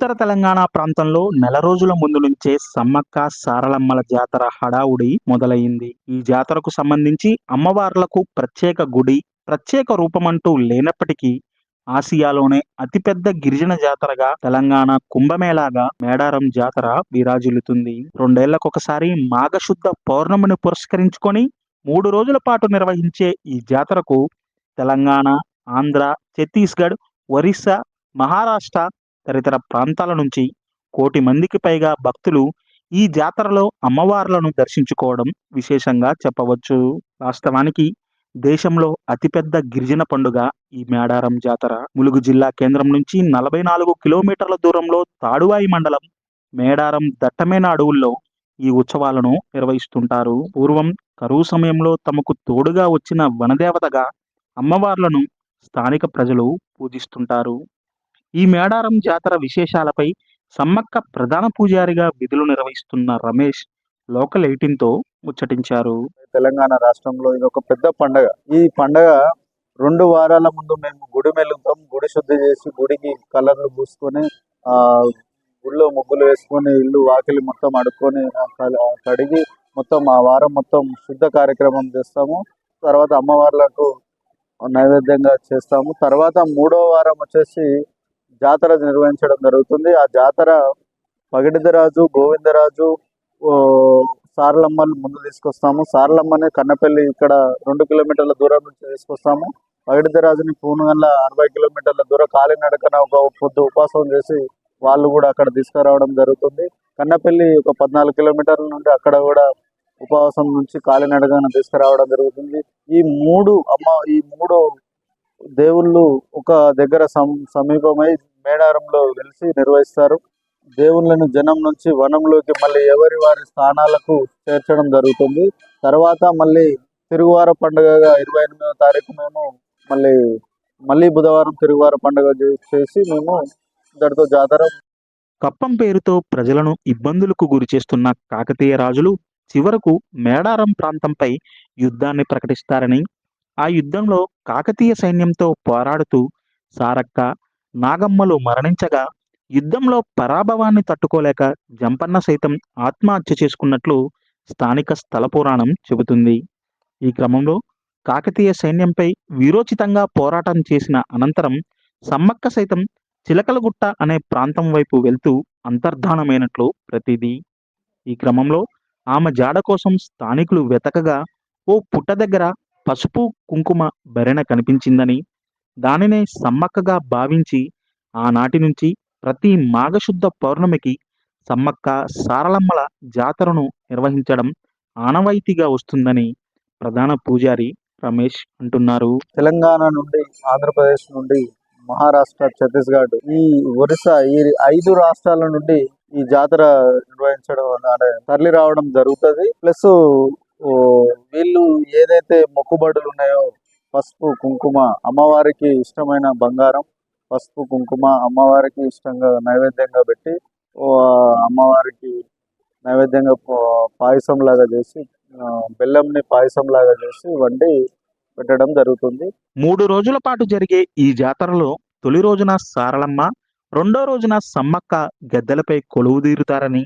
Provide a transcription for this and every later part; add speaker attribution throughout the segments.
Speaker 1: ఉత్తర తెలంగాణ ప్రాంతంలో నెల రోజుల ముందు నుంచే సమ్మక్క సారలమ్మల జాతర హడావుడి మొదలైంది. ఈ జాతరకు సంబంధించి అమ్మవార్లకు ప్రత్యేక గుడి ప్రత్యేక రూపమంటూ లేనప్పటికీ ఆసియాలోనే అతిపెద్ద గిరిజన జాతరగా తెలంగాణ కుంభమేళాగా మేడారం జాతర విరాజిల్లుతుంది. రెండేళ్ళకొకసారి మాఘశుద్ధ పౌర్ణమిని పురస్కరించుకొని మూడు రోజుల పాటు నిర్వహించే ఈ జాతరకు తెలంగాణ ఆంధ్ర ఛత్తీస్గఢ్ ఒరిస్సా మహారాష్ట్ర తదితర ప్రాంతాల నుంచి కోటి మందికి పైగా భక్తులు ఈ జాతరలో అమ్మవార్లను దర్శించుకోవడం విశేషంగా చెప్పవచ్చు. వాస్తవానికి దేశంలో అతిపెద్ద గిరిజన పండుగ ఈ మేడారం జాతర. ములుగు జిల్లా కేంద్రం నుంచి నలభై నాలుగు కిలోమీటర్ల దూరంలో తాడువాయి మండలం మేడారం దట్టమైన అడవుల్లో ఈ ఉత్సవాలను నిర్వహిస్తుంటారు. పూర్వం కరువు సమయంలో తమకు తోడుగా వచ్చిన వనదేవతగా అమ్మవార్లను స్థానిక ప్రజలు పూజిస్తుంటారు. ఈ మేడారం జాతర విశేషాలపై సమ్మక్క ప్రధాన పూజారిగా విధులు నిర్వహిస్తున్న రమేష్ లోకల్ ఎయిటీన్తో ముచ్చటించారు.
Speaker 2: తెలంగాణ రాష్ట్రంలో ఇది ఒక పెద్ద పండగ. ఈ పండగ రెండు వారాల ముందు మేము గుడి మెలుగుతాం. గుడి శుద్ధి చేసి గుడికి కలర్లు పూసుకొని ఆ గుళ్ళో ముగ్గులు వేసుకొని ఇల్లు వాకిలి మొత్తం అడుక్కొని కడిగి మొత్తం ఆ వారం మొత్తం శుద్ధ కార్యక్రమం చేస్తాము. తర్వాత అమ్మవార్లకు నైవేద్యంగా చేస్తాము. తర్వాత మూడో వారం వచ్చేసి జాతర నిర్వహించడం జరుగుతుంది. ఆ జాతర పగిడిదరాజు గోవిందరాజు ఓ, సారలమ్మని ముందు తీసుకొస్తాము. సారలమ్మని కన్నపల్లి ఇక్కడ రెండు కిలోమీటర్ల దూరం నుంచి తీసుకొస్తాము. పగిడిదరాజుని పూనుగల్ల అరవై కిలోమీటర్ల దూరం కాలినడకన ఒక పొద్దు ఉపాసం చేసి వాళ్ళు కూడా అక్కడ తీసుకురావడం జరుగుతుంది. కన్నపల్లి ఒక పద్నాలుగు కిలోమీటర్ల నుండి అక్కడ కూడా ఉపవాసం నుంచి కాలినడకన తీసుకురావడం జరుగుతుంది. ఈ మూడు అమ్మ ఈ మూడు దేవుళ్ళు ఒక దగ్గర సమీపమై మేడారంలో వెలిసి నిర్వహిస్తారు. దేవుళ్ళను జనం నుంచి వనంలోకి మళ్ళీ ఎవరి వారి స్థానాలకు చేర్చడం జరుగుతుంది. తర్వాత మళ్ళీ తిరుగువార పండుగగా ఇరవై ఎనిమిదవ తారీఖు మేము మళ్ళీ మళ్ళీ బుధవారం తిరుగువార పండుగ చేసి మేము ఇద్దరితో జాతర
Speaker 1: కప్పం పేరుతో ప్రజలను ఇబ్బందులకు గురి చేస్తున్న కాకతీయ రాజులు చివరకు మేడారం ప్రాంతంపై యుద్ధాన్ని ప్రకటిస్తారని ఆ యుద్ధంలో కాకతీయ సైన్యంతో పోరాడుతూ సారక్క నాగమ్మలు మరణించగా యుద్ధంలో పరాభవాన్ని తట్టుకోలేక జంపన్న సైతం ఆత్మహత్య చేసుకున్నట్లు స్థానిక స్థల పురాణం చెబుతుంది. ఈ క్రమంలో కాకతీయ సైన్యంపై వీరోచితంగా పోరాటం చేసిన అనంతరం సమ్మక్క సైతం చిలకలగుట్ట అనే ప్రాంతం వైపు వెళ్తూ అంతర్ధానమైనట్లు ప్రతిదీ. ఈ క్రమంలో ఆమె జాడ కోసం స్థానికులు వెతకగా ఓ పుట్ట దగ్గర పసుపు కుంకుమ భరణ కనిపించిందని దానినే సమ్మక్కగా భావించి ఆనాటి నుంచి ప్రతి మాఘశుద్ధ పౌర్ణమికి సమ్మక్క సారలమ్మల జాతరను నిర్వహించడం ఆనవాయితీగా వస్తుందని ప్రధాన పూజారి రమేష్ అంటున్నారు.
Speaker 2: తెలంగాణ నుండి ఆంధ్రప్రదేశ్ నుండి మహారాష్ట్ర ఛత్తీస్గఢ్ ఈ ఒరిస్సా ఈ ఐదు రాష్ట్రాల నుండి ఈ జాతర నిర్వహించడం అనే తరలి రావడం జరుగుతుంది. ప్లస్ వీళ్ళు ఏదైతే మొక్కుబడులు ఉన్నాయో పసుపు కుంకుమ అమ్మవారికి ఇష్టమైన బంగారం పసుపు కుంకుమ అమ్మవారికి ఇష్టంగా నైవేద్యంగా పెట్టి అమ్మవారికి నైవేద్యంగా పాయసం లాగా చేసి బెల్లంని పాయసం లాగా చేసి వండి పెట్టడం జరుగుతుంది.
Speaker 1: మూడు రోజుల పాటు జరిగే ఈ జాతరలో తొలి రోజున సారలమ్మ రెండో రోజున సమ్మక్క గద్దెలపై కొలువుదీరుతారని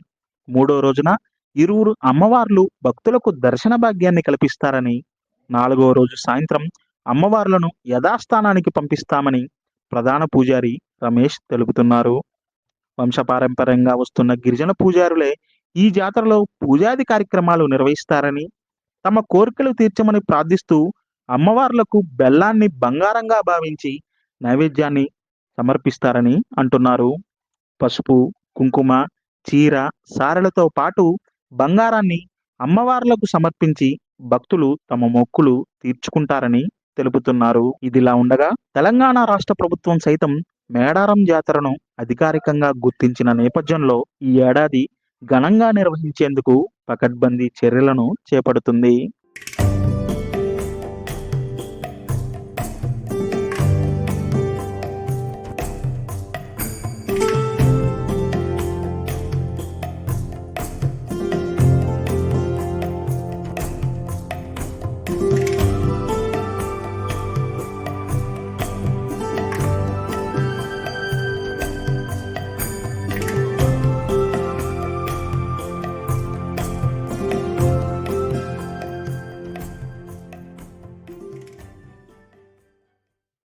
Speaker 1: మూడో రోజున ఇరువురు అమ్మవార్లు భక్తులకు దర్శన భాగ్యాన్ని కల్పిస్తారని నాలుగో రోజు సాయంత్రం అమ్మవార్లను యథాస్థానానికి పంపిస్తామని ప్రధాన పూజారి రమేష్ తెలుపుతున్నారు. వంశపారంపర్యంగా వస్తున్న గిరిజన పూజారులే ఈ జాతరలో పూజాది కార్యక్రమాలు నిర్వహిస్తారని తమ కోరికలు తీర్చమని ప్రార్థిస్తూ అమ్మవార్లకు బెల్లాన్ని బంగారంగా భావించి నైవేద్యాన్ని సమర్పిస్తారని అంటున్నారు. పసుపు కుంకుమ చీర సారెలతో పాటు బంగారాన్ని అమ్మవార్లకు సమర్పించి భక్తులు తమ మొక్కులు తీర్చుకుంటారని తెలుపుతున్నారు. ఇదిలా ఉండగా తెలంగాణ రాష్ట్ర ప్రభుత్వం సైతం మేడారం జాతరను అధికారికంగా గుర్తించిన నేపథ్యంలో ఈ ఏడాది ఘనంగా నిర్వహించేందుకు పకడ్బందీ చర్యలను చేపడుతుంది.